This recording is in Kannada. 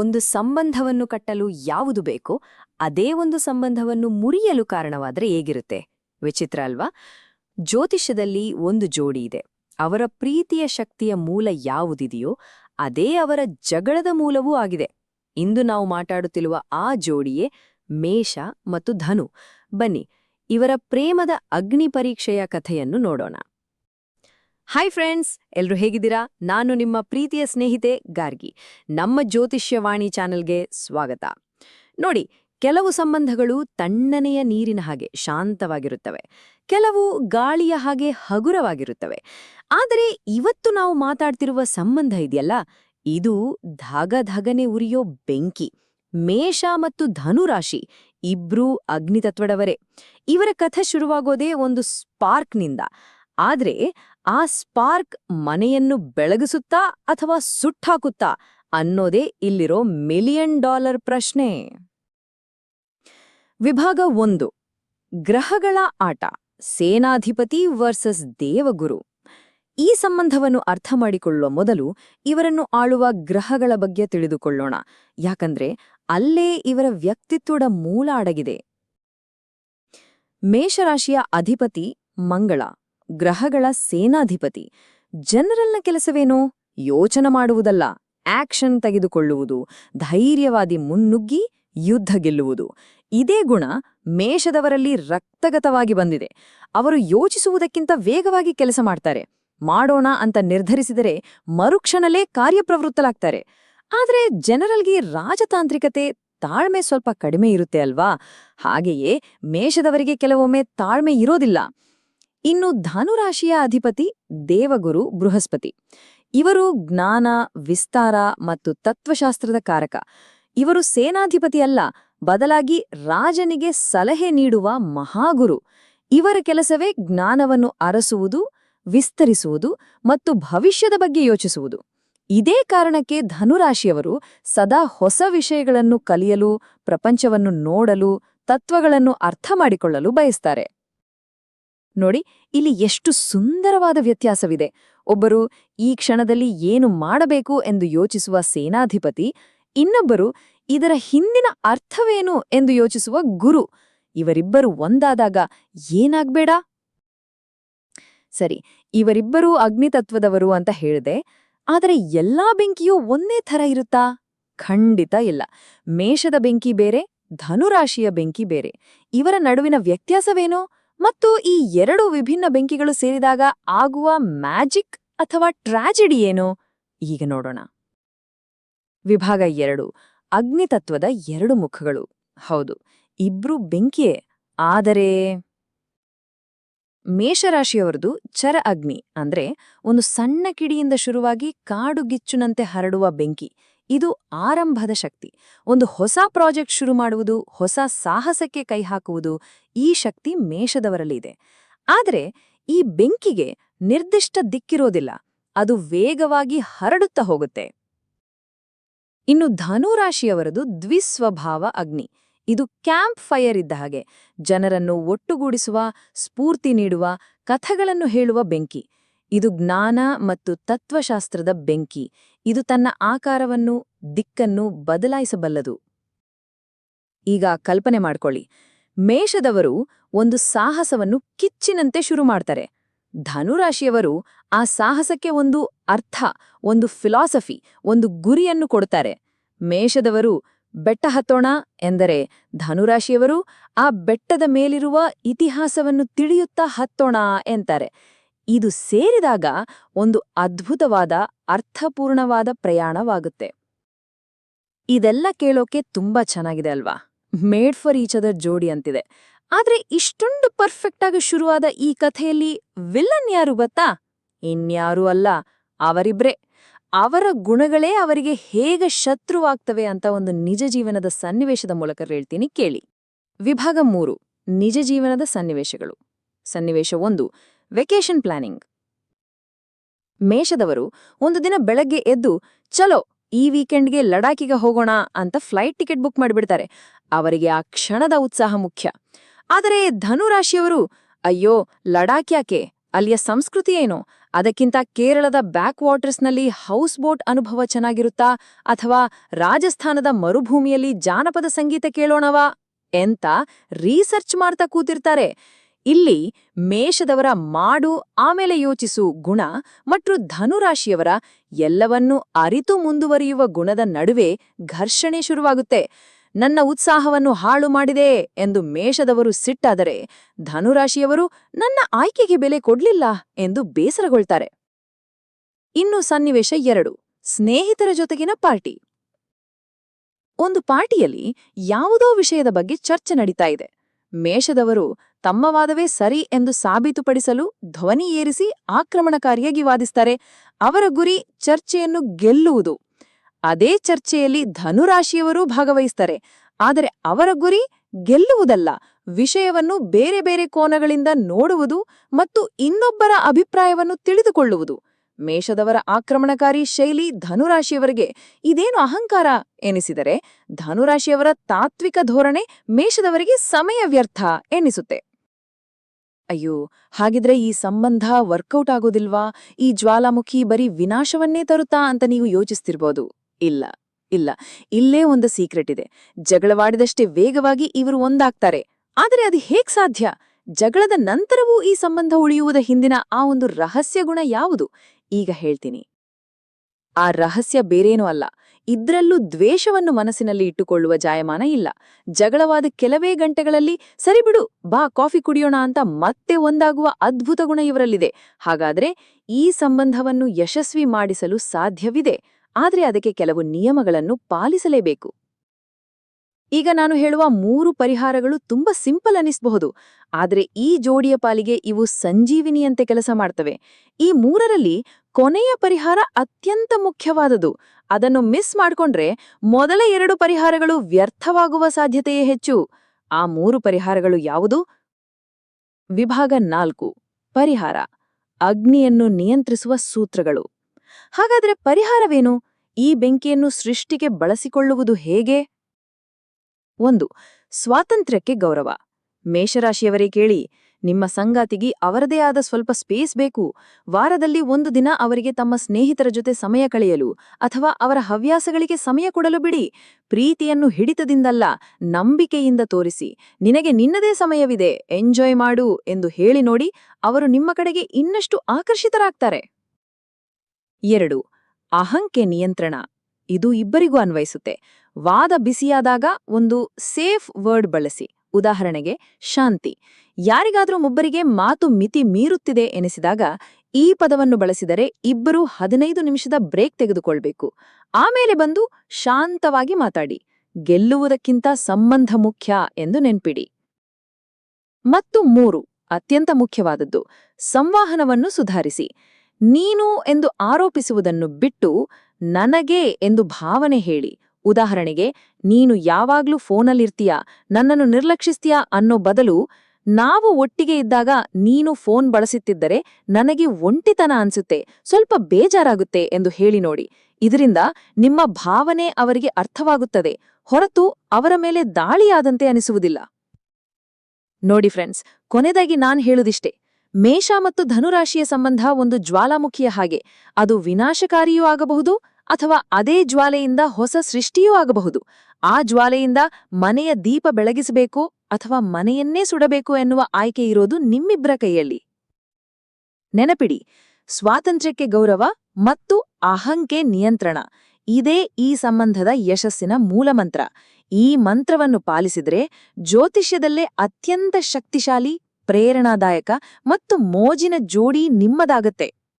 ಒಂದು ಸಂಬಂಧವನ್ನು ಕಟ್ಟಲು ಯಾವುದು ಬೇಕೋ ಅದೇ ಒಂದು ಸಂಬಂಧವನ್ನು ಮುರಿಯಲು ಕಾರಣವಾದರೆ ಹೇಗಿರುತ್ತೆ? ವಿಚಿತ್ರ ಅಲ್ವಾ? ಜ್ಯೋತಿಷ್ಯದಲ್ಲಿ ಒಂದು ಜೋಡಿ ಇದೆ. ಅವರ ಪ್ರೀತಿಯ ಶಕ್ತಿಯ ಮೂಲ ಯಾವುದಿದೆಯೋ ಅದೇ ಅವರ ಜಗಳದ ಮೂಲವೂ ಆಗಿದೆ. ಇಂದು ನಾವು ಮಾತಾಡುತ್ತಿರುವ ಆ ಜೋಡಿಯೇ ಮೇಷ ಮತ್ತು ಧನು. ಬನ್ನಿ, ಇವರ ಪ್ರೇಮದ ಅಗ್ನಿ ಪರೀಕ್ಷೆಯ ಕಥೆಯನ್ನು ನೋಡೋಣ. ಹಾಯ್ ಫ್ರೆಂಡ್ಸ್ ಎಲ್ಲರೂ ಹೇಗಿದ್ದೀರಾ? ನಾನು ನಿಮ್ಮ ಪ್ರೀತಿಯ ಸ್ನೇಹಿತೆ ಗಾರ್ಗಿ. ನಮ್ಮ ಜ್ಯೋತಿಷ್ಯವಾಣಿ ಚಾನೆಲ್ಗೆ ಸ್ವಾಗತ. ನೋಡಿ, ಕೆಲವು ಸಂಬಂಧಗಳು ತಣ್ಣನೆಯ ನೀರಿನ ಹಾಗೆ ಶಾಂತವಾಗಿರುತ್ತವೆ. ಕೆಲವು ಗಾಳಿಯ ಹಾಗೆ ಹಗುರವಾಗಿರುತ್ತವೆ. ಆದರೆ ಇವತ್ತು ನಾವು ಮಾತಾಡ್ತಿರುವ ಸಂಬಂಧ ಇದೆಯಲ್ಲ? ಇದು ಧಗಧಗನೆ ಉರಿಯೋ ಬೆಂಕಿ, ಮೇಷ ಮತ್ತು ಧನುರಾಶಿ, ಇಬ್ರೂ ಅಗ್ನಿತತ್ವಡವರೇ ಇವರ ಕಥೆ ಶುರುವಾಗೋದೇ ಒಂದು ಸ್ಪಾರ್ಕ್ನಿಂದ. ಆದ್ರೆ ಆ ಸ್ಪಾರ್ಕ್ ಮನೆಯನ್ನು ಬೆಳಗಿಸುತ್ತಾ ಅಥವಾ ಸುಟ್ಟಾಕುತ್ತಾ ಅನ್ನೋದೇ ಇಲ್ಲಿರೋ ಮಿಲಿಯನ್ ಡಾಲರ್ ಪ್ರಶ್ನೆ. ವಿಭಾಗ ಒಂದು. ಗ್ರಹಗಳ ಆಟ. ಸೇನಾಧಿಪತಿ ವರ್ಸಸ್ ದೇವಗುರು. ಈ ಸಂಬಂಧವನ್ನು ಅರ್ಥ ಮಾಡಿಕೊಳ್ಳುವ ಮೊದಲು ಇವರನ್ನು ಆಳುವ ಗ್ರಹಗಳ ಬಗ್ಗೆ ತಿಳಿದುಕೊಳ್ಳೋಣ. ಯಾಕಂದ್ರೆ ಅಲ್ಲೇ ಇವರ ವ್ಯಕ್ತಿತ್ವದ ಮೂಲ ಅಡಗಿದೆ. ಮೇಷರಾಶಿಯ ಅಧಿಪತಿ ಮಂಗಳ. ಗ್ರಹಗಳ ಸೇನಾಧಿಪತಿ. ಜನರಲ್ನ ಕೆಲಸವೇನೋ? ಯೋಚನೆ ಮಾಡುವುದಲ್ಲ. ಆಕ್ಷನ್ ತೆಗೆದುಕೊಳ್ಳುವುದು. ಧೈರ್ಯವಾದಿ ಮುನ್ನುಗ್ಗಿ ಯುದ್ಧ ಗೆಲ್ಲುವುದು. ಇದೇ ಗುಣ ಮೇಷದವರಲ್ಲಿ ರಕ್ತಗತವಾಗಿ ಬಂದಿದೆ. ಅವರು ಯೋಚಿಸುವುದಕ್ಕಿಂತ ವೇಗವಾಗಿ ಕೆಲಸ ಮಾಡ್ತಾರೆ. ಮಾಡೋಣ ಅಂತ ನಿರ್ಧರಿಸಿದರೆ ಮರುಕ್ಷಣಲೇ ಕಾರ್ಯಪ್ರವೃತ್ತಲಾಗ್ತಾರೆ. ಆದರೆ ಜನರಲ್ಗೆ ರಾಜತಾಂತ್ರಿಕತೆ ತಾಳ್ಮೆ ಸ್ವಲ್ಪ ಕಡಿಮೆ ಇರುತ್ತೆ ಅಲ್ವಾ? ಹಾಗೆಯೇ ಮೇಷದವರಿಗೆ ಕೆಲವೊಮ್ಮೆ ತಾಳ್ಮೆ ಇರೋದಿಲ್ಲ. ಇನ್ನು ಧನುರಾಶಿಯ ಅಧಿಪತಿ ದೇವಗುರು ಬೃಹಸ್ಪತಿ. ಇವರು ಜ್ಞಾನ, ವಿಸ್ತಾರ ಮತ್ತು ತತ್ವಶಾಸ್ತ್ರದ ಕಾರಕ. ಇವರು ಸೇನಾಧಿಪತಿ ಅಲ್ಲ, ಬದಲಾಗಿ ರಾಜನಿಗೆ ಸಲಹೆ ನೀಡುವ ಮಹಾಗುರು. ಇವರ ಕೆಲಸವೇ ಜ್ಞಾನವನ್ನು ಅರಸುವುದು, ವಿಸ್ತರಿಸುವುದು ಮತ್ತು ಭವಿಷ್ಯದ ಬಗ್ಗೆ ಯೋಚಿಸುವುದು. ಇದೇ ಕಾರಣಕ್ಕೆ ಧನುರಾಶಿಯವರು ಸದಾ ಹೊಸ ವಿಷಯಗಳನ್ನು ಕಲಿಯಲು, ಪ್ರಪಂಚವನ್ನು ನೋಡಲು, ತತ್ವಗಳನ್ನು ಅರ್ಥ ಮಾಡಿಕೊಳ್ಳಲು ಬಯಸ್ತಾರೆ. ನೋಡಿ, ಇಲ್ಲಿ ಎಷ್ಟು ಸುಂದರವಾದ ವ್ಯತ್ಯಾಸವಿದೆ. ಒಬ್ಬರು ಈ ಕ್ಷಣದಲ್ಲಿ ಏನು ಮಾಡಬೇಕು ಎಂದು ಯೋಚಿಸುವ ಸೇನಾಧಿಪತಿ, ಇನ್ನೊಬ್ಬರು ಇದರ ಹಿಂದಿನ ಅರ್ಥವೇನು ಎಂದು ಯೋಚಿಸುವ ಗುರು. ಇವರಿಬ್ಬರು ಒಂದಾದಾಗ ಏನಾಗ್ಬೇಡ? ಸರಿ, ಇವರಿಬ್ಬರೂ ಅಗ್ನಿತತ್ವದವರು ಅಂತ ಹೇಳಿದೆ. ಆದರೆ ಎಲ್ಲಾ ಬೆಂಕಿಯೂ ಒಂದೇ ಥರ ಇರುತ್ತಾ? ಖಂಡಿತ ಇಲ್ಲ. ಮೇಷದ ಬೆಂಕಿ ಬೇರೆ, ಧನುರಾಶಿಯ ಬೆಂಕಿ ಬೇರೆ. ಇವರ ನಡುವಿನ ವ್ಯತ್ಯಾಸವೇನೋ? ಮತ್ತು ಈ ಎರಡು ವಿಭಿನ್ನ ಬೆಂಕಿಗಳು ಸೇರಿದಾಗ ಆಗುವ ಮ್ಯಾಜಿಕ್ ಅಥವಾ ಟ್ರಾಜಿಡಿ ಏನು? ಈಗ ನೋಡೋಣ. ವಿಭಾಗ ಎರಡು, ಅಗ್ನಿತತ್ವದ ಎರಡು ಮುಖಗಳು. ಹೌದು, ಇಬ್ರು ಬೆಂಕಿಯೇ. ಆದರೆ ಮೇಷರಾಶಿಯವರದು ಚರ ಅಗ್ನಿ, ಅಂದ್ರೆ ಒಂದು ಸಣ್ಣ ಕಿಡಿಯಿಂದ ಶುರುವಾಗಿ ಕಾಡುಗಿಚ್ಚುನಂತೆ ಹರಡುವ ಬೆಂಕಿ. ಇದು ಆರಂಭದ ಶಕ್ತಿ. ಒಂದು ಹೊಸ ಪ್ರಾಜೆಕ್ಟ್ ಶುರು ಮಾಡುವುದು, ಹೊಸ ಸಾಹಸಕ್ಕೆ ಕೈ ಹಾಕುವುದು ಈ ಶಕ್ತಿ ಮೇಷದವರಲ್ಲಿದೆ. ಆದರೆ ಈ ಬೆಂಕಿಗೆ ನಿರ್ದಿಷ್ಟ ದಿಕ್ಕಿರೋದಿಲ್ಲ, ಅದು ವೇಗವಾಗಿ ಹರಡುತ್ತಾ ಹೋಗುತ್ತೆ. ಇನ್ನು ಧನುರಾಶಿಯವರದು ದ್ವಿಸ್ವಭಾವ ಅಗ್ನಿ. ಇದು ಕ್ಯಾಂಪ್ ಫೈರ್ ಇದ್ದ ಹಾಗೆ. ಜನರನ್ನು ಒಟ್ಟುಗೂಡಿಸುವ, ಸ್ಫೂರ್ತಿ ನೀಡುವ, ಕಥೆಗಳನ್ನು ಹೇಳುವ ಬೆಂಕಿ. ಇದು ಜ್ಞಾನ ಮತ್ತು ತತ್ವಶಾಸ್ತ್ರದ ಬೆಂಕಿ. ಇದು ತನ್ನ ಆಕಾರವನ್ನು, ದಿಕ್ಕನ್ನು ಬದಲಾಯಿಸಬಲ್ಲದು. ಈಗ ಕಲ್ಪನೆ ಮಾಡ್ಕೊಳ್ಳಿ. ಮೇಷದವರು ಒಂದು ಸಾಹಸವನ್ನು ಕಿಚ್ಚಿನಂತೆ ಶುರು ಮಾಡ್ತಾರೆ. ಧನುರಾಶಿಯವರು ಆ ಸಾಹಸಕ್ಕೆ ಒಂದು ಅರ್ಥ, ಒಂದು ಫಿಲಾಸಫಿ ಒಂದು ಗುರಿಯನ್ನು ಕೊಡ್ತಾರೆ. ಮೇಷದವರು ಬೆಟ್ಟ ಹತ್ತೋಣ ಎಂದರೆ ಧನುರಾಶಿಯವರು ಆ ಬೆಟ್ಟದ ಮೇಲಿರುವ ಇತಿಹಾಸವನ್ನು ತಿಳಿಯುತ್ತಾ ಹತ್ತೋಣ ಎಂತಾರೆ. ಇದು ಸೇರಿದಾಗ ಒಂದು ಅದ್ಭುತವಾದ, ಅರ್ಥಪೂರ್ಣವಾದ ಪ್ರಯಾಣವಾಗುತ್ತೆ. ಇದೆಲ್ಲ ಕೇಳೋಕೆ ತುಂಬಾ ಚೆನ್ನಾಗಿದೆ ಅಲ್ವಾ? ಮೇಡ್ ಫಾರ್ ಈಚ್ ಅದರ್ ಜೋಡಿ ಅಂತಿದೆ. ಆದ್ರೆ ಇಷ್ಟೊಂದು ಪರ್ಫೆಕ್ಟ್ ಆಗಿ ಶುರುವಾದ ಈ ಕಥೆಯಲ್ಲಿ ವಿಲ್ಲನ್ ಯಾರು ಗೊತ್ತಾ? ಇನ್ಯಾರೂ ಅಲ್ಲ, ಅವರಿಬ್ರೇ. ಅವರ ಗುಣಗಳೇ ಅವರಿಗೆ ಹೇಗೆ ಶತ್ರುವಾಗ್ತವೆ ಅಂತ ಒಂದು ನಿಜ ಜೀವನದ ಸನ್ನಿವೇಶದ ಮೂಲಕ ಹೇಳ್ತೀನಿ ಕೇಳಿ. ವಿಭಾಗ ಮೂರು, ನಿಜ ಜೀವನದ ಸನ್ನಿವೇಶಗಳು. ಸನ್ನಿವೇಶ ಒಂದು ವೆಕೇಶನ್ ಪ್ಲಾನಿಂಗ್ ಮೇಷದವರು, ಒಂದು ದಿನ ಬೆಳಗ್ಗೆ ಎದ್ದು, ಚಲೋ, ಈ ವೀಕೆಂಡ್ಗೆ ಲಡಾಖಿಗೆ ಹೋಗೋಣ ಅಂತ ಫ್ಲೈಟ್ ಟಿಕೆಟ್ ಬುಕ್ ಮಾಡಿಬಿಡ್ತಾರೆ. ಅವರಿಗೆ ಆ ಕ್ಷಣದ ಉತ್ಸಾಹ ಮುಖ್ಯ. ಆದರೆ ಧನುರಾಶಿಯವರು, ಅಯ್ಯೋ ಲಡಾಖ್ ಯಾಕೆ? ಅಲ್ಲಿಯ ಸಂಸ್ಕೃತಿ ಏನು? ಅದಕ್ಕಿಂತ ಕೇರಳದ ಬ್ಯಾಕ್ ವಾಟರ್ಸ್ನಲ್ಲಿ ಹೌಸ್ ಬೋಟ್ ಅನುಭವ ಚೆನ್ನಾಗಿರುತ್ತಾ ಅಥವಾ ರಾಜಸ್ಥಾನದ ಮರುಭೂಮಿಯಲ್ಲಿ ಜಾನಪದ ಸಂಗೀತ ಕೇಳೋಣವಾ ಎಂತ ರೀಸರ್ಚ್ ಮಾಡ್ತಾ ಕೂತಿರ್ತಾರೆ. ಇಲ್ಲಿ ಮೇಷದವರ ಮಾಡು, ಆಮೇಲೆ ಯೋಚಿಸು ಗುಣ ಮತ್ತು ಧನುರಾಶಿಯವರ ಎಲ್ಲವನ್ನೂ ಅರಿತು ಮುಂದುವರಿಯುವ ಗುಣದ ನಡುವೆ ಘರ್ಷಣೆ ಶುರುವಾಗುತ್ತೆ. ನನ್ನ ಉತ್ಸಾಹವನ್ನು ಹಾಳು ಮಾಡಿದೆ ಎಂದು ಮೇಷದವರು ಸಿಟ್ಟಾದರೆ ಧನುರಾಶಿಯವರು ನನ್ನ ಆಯ್ಕೆಗೆ ಬೆಲೆ ಕೊಡ್ಲಿಲ್ಲ ಎಂದು ಬೇಸರಗೊಳ್ತಾರೆ. ಇನ್ನು ಸನ್ನಿವೇಶ ಎರಡು, ಸ್ನೇಹಿತರ ಜೊತೆಗಿನ ಪಾರ್ಟಿ. ಒಂದು ಪಾರ್ಟಿಯಲ್ಲಿ ಯಾವುದೋ ವಿಷಯದ ಬಗ್ಗೆ ಚರ್ಚೆ ನಡೀತಾ ಇದೆ. ಮೇಷದವರು ತಮ್ಮ ವಾದವೇ ಸರಿ ಎಂದು ಸಾಬೀತುಪಡಿಸಲು ಧ್ವನಿ ಏರಿಸಿ ಆಕ್ರಮಣಕಾರಿಯಾಗಿ ವಾದಿಸ್ತಾರೆ. ಅವರ ಗುರಿ ಚರ್ಚೆಯನ್ನು ಗೆಲ್ಲುವುದು. ಅದೇ ಚರ್ಚೆಯಲ್ಲಿ ಧನುರಾಶಿಯವರೂ ಭಾಗವಹಿಸ್ತಾರೆ. ಆದರೆ ಅವರ ಗುರಿ ಗೆಲ್ಲುವುದಲ್ಲ, ವಿಷಯವನ್ನು ಬೇರೆ ಬೇರೆ ಕೋನಗಳಿಂದ ನೋಡುವುದು ಮತ್ತು ಇನ್ನೊಬ್ಬರ ಅಭಿಪ್ರಾಯವನ್ನು ತಿಳಿದುಕೊಳ್ಳುವುದು. ಮೇಷದವರ ಆಕ್ರಮಣಕಾರಿ ಶೈಲಿ ಧನುರಾಶಿಯವರಿಗೆ ಇದೇನು ಅಹಂಕಾರ ಎನಿಸಿದರೆ, ಧನುರಾಶಿಯವರ ತಾತ್ವಿಕ ಧೋರಣೆ ಮೇಷದವರಿಗೆ ಸಮಯ ವ್ಯರ್ಥ ಎನಿಸುತ್ತೆ. ಅಯ್ಯೋ, ಹಾಗಿದ್ರೆ ಈ ಸಂಬಂಧ ವರ್ಕೌಟ್ ಆಗೋದಿಲ್ವಾ? ಈ ಜ್ವಾಲಾಮುಖಿ ಬರೀ ವಿನಾಶವನ್ನೇ ತರುತ್ತಾ ಅಂತ ನೀವು ಯೋಚಿಸ್ತಿರ್ಬೋದು. ಇಲ್ಲ ಇಲ್ಲ. ಇಲ್ಲೇ ಒಂದು ಸೀಕ್ರೆಟ್ ಇದೆ. ಜಗಳವಾಡಿದಷ್ಟೇ ವೇಗವಾಗಿ ಇವರು ಒಂದಾಗ್ತಾರೆ. ಆದರೆ ಅದು ಹೇಗ್ ಸಾಧ್ಯ? ಜಗಳದ ನಂತರವೂ ಈ ಸಂಬಂಧ ಉಳಿಯುವುದ ಹಿಂದಿನ ಆ ಒಂದು ರಹಸ್ಯ ಗುಣ ಯಾವುದು? ಈಗ ಹೇಳ್ತೀನಿ. ಆ ರಹಸ್ಯ ಬೇರೇನೂ ಅಲ್ಲ. ಇದ್ರಲ್ಲೂ ದ್ವೇಷವನ್ನು ಮನಸ್ಸಿನಲ್ಲಿ ಇಟ್ಟುಕೊಳ್ಳುವ ಜಾಯಮಾನ ಇಲ್ಲ. ಜಗಳವಾದ ಕೆಲವೇ ಗಂಟೆಗಳಲ್ಲಿ ಸರಿಬಿಡು ಬಾ, ಕಾಫಿ ಕುಡಿಯೋಣ ಅಂತ ಮತ್ತೆ ಒಂದಾಗುವ ಅದ್ಭುತ ಗುಣ ಇವರಲ್ಲಿದೆ. ಹಾಗಾದ್ರೆ ಈ ಸಂಬಂಧವನ್ನು ಯಶಸ್ವಿ ಮಾಡಿಸಲು ಸಾಧ್ಯವಿದೆ. ಆದರೆ ಅದಕ್ಕೆ ಕೆಲವು ನಿಯಮಗಳನ್ನು ಪಾಲಿಸಲೇಬೇಕು. ಈಗ ನಾನು ಹೇಳುವ ಮೂರು ಪರಿಹಾರಗಳು ತುಂಬಾ ಸಿಂಪಲ್ ಅನಿಸಬಹುದು. ಆದರೆ ಈ ಜೋಡಿಯ ಪಾಲಿಗೆ ಇವು ಸಂಜೀವಿನಿಯಂತೆ ಕೆಲಸ ಮಾಡ್ತವೆ. ಈ ಮೂರರಲ್ಲಿ ಕೊನೆಯ ಪರಿಹಾರ ಅತ್ಯಂತ ಮುಖ್ಯವಾದದು ಅದನ್ನು ಮಿಸ್ ಮಾಡ್ಕೊಂಡ್ರೆ ಮೊದಲ ಎರಡು ಪರಿಹಾರಗಳು ವ್ಯರ್ಥವಾಗುವ ಸಾಧ್ಯತೆಯೇ ಹೆಚ್ಚು. ಆ ಮೂರು ಪರಿಹಾರಗಳು ಯಾವುದು? ವಿಭಾಗ ನಾಲ್ಕು. ಪರಿಹಾರ. ಅಗ್ನಿಯನ್ನು ನಿಯಂತ್ರಿಸುವ ಸೂತ್ರಗಳು. ಹಾಗಾದ್ರೆ ಪರಿಹಾರವೇನು? ಈ ಬೆಂಕಿಯನ್ನು ಸೃಷ್ಟಿಗೆ ಬಳಸಿಕೊಳ್ಳುವುದು ಹೇಗೆ? ಒಂದು, ಸ್ವಾತಂತ್ರ್ಯಕ್ಕೆ ಗೌರವ. ಮೇಷರಾಶಿಯವರೇ ಕೇಳಿ, ನಿಮ್ಮ ಸಂಗಾತಿಗೆ ಅವರದೇ ಆದ ಸ್ವಲ್ಪ ಸ್ಪೇಸ್ ಬೇಕು. ವಾರದಲ್ಲಿ ಒಂದು ದಿನ ಅವರಿಗೆ ತಮ್ಮ ಸ್ನೇಹಿತರ ಜೊತೆ ಸಮಯ ಕಳೆಯಲು ಅಥವಾ ಅವರ ಹವ್ಯಾಸಗಳಿಗೆ ಸಮಯ ಕೊಡಲು ಬಿಡಿ. ಪ್ರೀತಿಯನ್ನು ಹಿಡಿತದಿಂದಲ್ಲ, ನಂಬಿಕೆಯಿಂದ ತೋರಿಸಿ. ನಿನಗೆ ನಿನ್ನದೇ ಸಮಯವಿದೆ, ಎಂಜಾಯ್ ಮಾಡು ಎಂದು ಹೇಳಿ ನೋಡಿ, ಅವರು ನಿಮ್ಮ ಕಡೆಗೆ ಇನ್ನಷ್ಟು ಆಕರ್ಷಿತರಾಗ್ತಾರೆ. ಎರಡು, ಅಹಂಕೆ ನಿಯಂತ್ರಣ. ಇದು ಇಬ್ಬರಿಗೂ ಅನ್ವಯಿಸುತ್ತೆ. ವಾದ ಬಿಸಿಯಾದಾಗ ಒಂದು ಸೇಫ್ ವರ್ಡ್ ಬಳಸಿ. ಉದಾಹರಣೆಗೆ, ಶಾಂತಿ. ಯಾರಿಗಾದರೂ ಒಬ್ಬರಿಗೆ ಮಾತು ಮಿತಿ ಮೀರುತ್ತಿದೆ ಎನಿಸಿದಾಗ, ಈ ಪದವನ್ನು ಬಳಸಿದರೆ ಇಬ್ಬರೂ ಹದಿನೈದು ನಿಮಿಷದ ಬ್ರೇಕ್ ತೆಗೆದುಕೊಳ್ಬೇಕು. ಆಮೇಲೆ ಬಂದು ಶಾಂತವಾಗಿ ಮಾತಾಡಿ. ಗೆಲ್ಲುವುದಕ್ಕಿಂತ ಸಂಬಂಧ ಮುಖ್ಯ ಎಂದು ನೆನ್ಪಿಡಿ. ಮತ್ತು ಮೂರು, ಅತ್ಯಂತ ಮುಖ್ಯವಾದದ್ದು, ಸಂವಾಹನವನ್ನು ಸುಧಾರಿಸಿ. ನೀನು ಎಂದು ಆರೋಪಿಸುವುದನ್ನು ಬಿಟ್ಟು ನನಗೆ ಎಂದು ಭಾವನೆ ಹೇಳಿ. ಉದಾಹರಣೆಗೆ, ನೀನು ಯಾವಾಗ್ಲೂ ಫೋನಲ್ಲಿರ್ತೀಯ? ನನ್ನನ್ನು ನಿರ್ಲಕ್ಷಿಸ್ತೀಯಾ ಅನ್ನೋ ಬದಲು, ನಾವು ಒಟ್ಟಿಗೆ ಇದ್ದಾಗ ನೀನು ಫೋನ್ ಬಳಸುತ್ತಿದ್ದರೆ ನನಗೆ ಒಂಟಿತನ ಅನ್ಸುತ್ತೆ, ಸ್ವಲ್ಪ ಬೇಜಾರಾಗುತ್ತೆ ಎಂದು ಹೇಳಿ ನೋಡಿ. ಇದರಿಂದ ನಿಮ್ಮ ಭಾವನೆ ಅವರಿಗೆ ಅರ್ಥವಾಗುತ್ತದೆ, ಹೊರತು ಅವರ ಮೇಲೆ ದಾಳಿಯಾದಂತೆ ಅನಿಸುವುದಿಲ್ಲ. ನೋಡಿ ಫ್ರೆಂಡ್ಸ್, ಕೊನೆದಾಗಿ ನಾನ್ ಹೇಳುದಿಷ್ಟೇ. ಮೇಷ ಮತ್ತು ಧನುರಾಶಿಯ ಸಂಬಂಧ ಒಂದು ಜ್ವಾಲಾಮುಖಿಯ ಹಾಗೆ. ಅದು ವಿನಾಶಕಾರಿಯೂ ಆಗಬಹುದು ಅಥವಾ ಅದೇ ಜ್ವಾಲೆಯಿಂದ ಹೊಸ ಸೃಷ್ಟಿಯೂ ಆಗಬಹುದು. ಆ ಜ್ವಾಲೆಯಿಂದ ಮನೆಯ ದೀಪ ಬೆಳಗಿಸಬೇಕು ಅಥವಾ ಮನೆಯನ್ನೇ ಸುಡಬೇಕು ಎನ್ನುವ ಆಯ್ಕೆ ಇರೋದು ನಿಮ್ಮಿಬ್ಬರ ಕೈಯಲ್ಲಿ. ನೆನಪಿಡಿ, ಸ್ವಾತಂತ್ರ್ಯಕ್ಕೆ ಗೌರವ ಮತ್ತು ಅಹಂಕೆ ನಿಯಂತ್ರಣ. ಇದೇ ಈ ಸಂಬಂಧದ ಯಶಸ್ಸಿನ ಮೂಲಮಂತ್ರ. ಈ ಮಂತ್ರವನ್ನು ಪಾಲಿಸಿದರೆ ಜ್ಯೋತಿಷ್ಯದಲ್ಲೇ ಅತ್ಯಂತ ಶಕ್ತಿಶಾಲಿ ಪ್ರೇರಣಾದಾಯಕ ಮತ್ತು ಮೋಜಿನ ಜೋಡಿ ನಿಮ್ಮದಾಗತ್ತೆ.